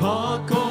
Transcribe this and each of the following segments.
Paco.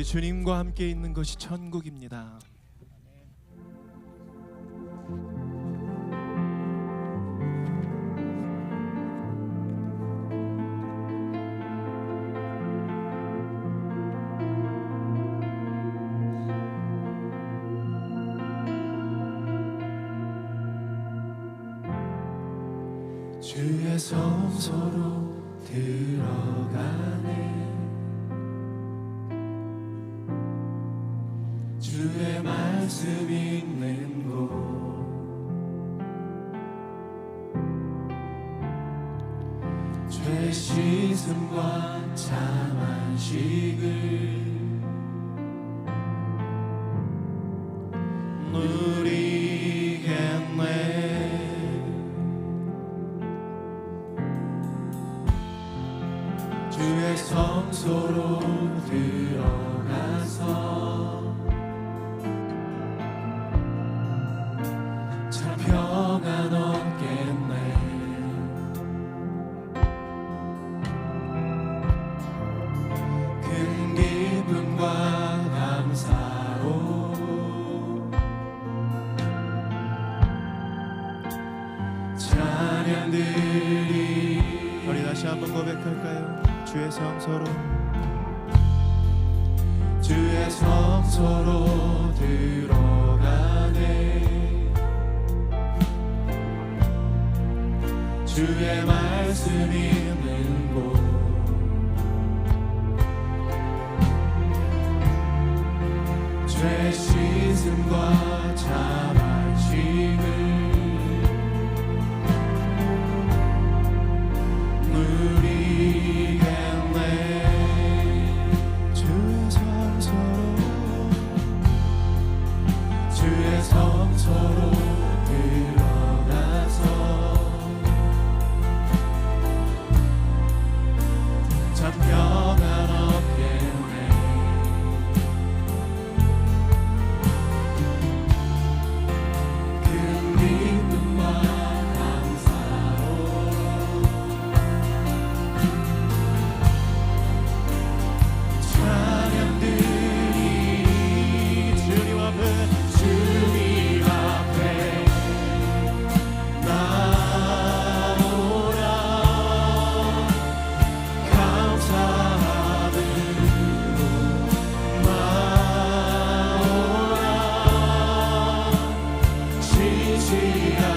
우리 주님과 함께 있는 것이 천국입니다. 주의 성소로 들어가네 말씀 있는 곳 죄 씻음과 참안식을 성소로 주의 성소로 들어가네. 주의 말씀 있는 곳 죄 씻음과 자 te amo.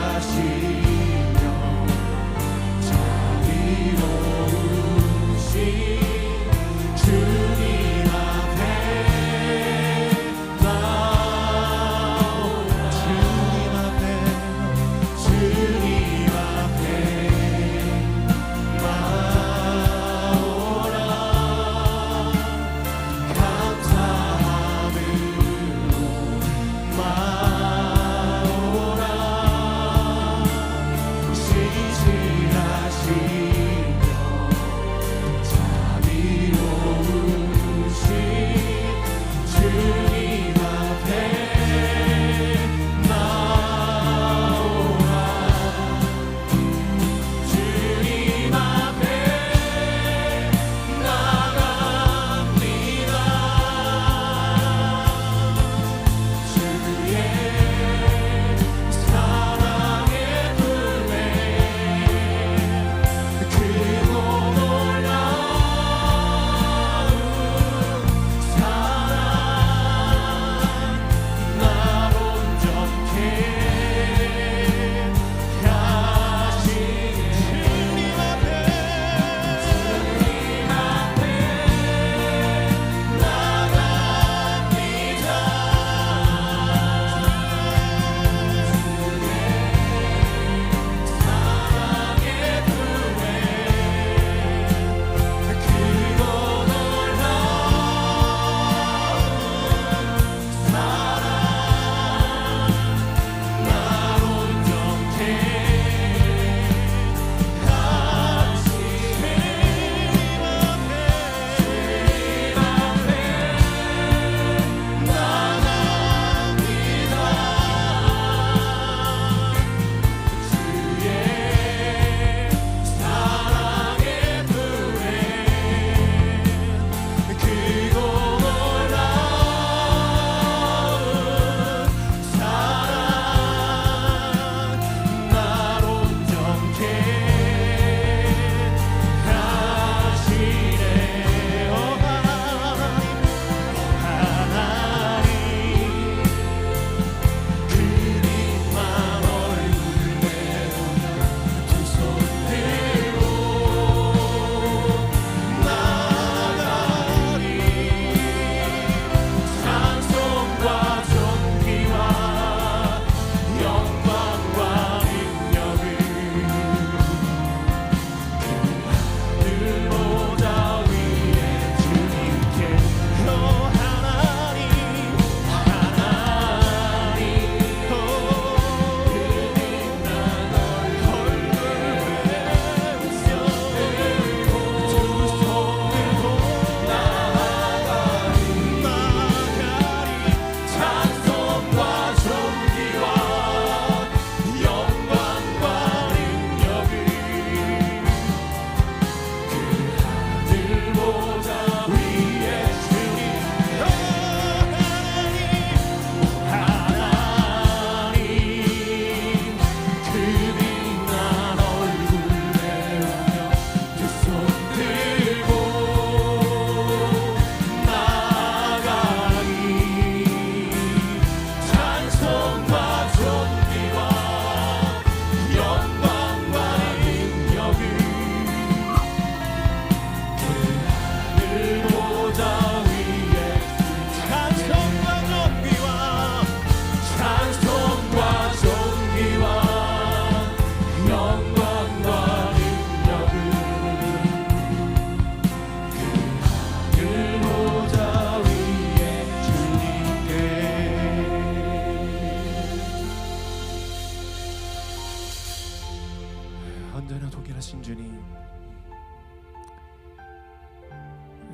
동일하신 주님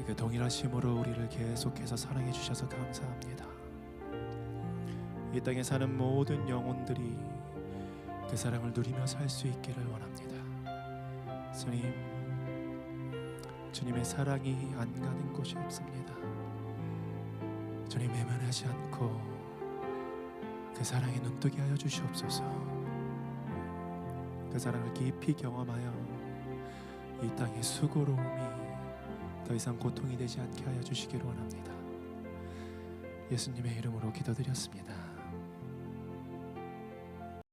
그 동일하심으로 우리를 계속해서 사랑해 주셔서 감사합니다. 이 땅에 사는 모든 영혼들이 그 사랑을 누리며 살 수 있기를 원합니다. 주님 주님의 사랑이 안 가는 곳이 없습니다. 주님 외면하지 않고 그 사랑에 눈뜨게 하여 주시옵소서. 그 사랑을 깊이 경험하여 이 땅의 수고로움이 더 이상 고통이 되지 않게 하여 주시기를 원합니다. 예수님의 이름으로 기도드렸습니다.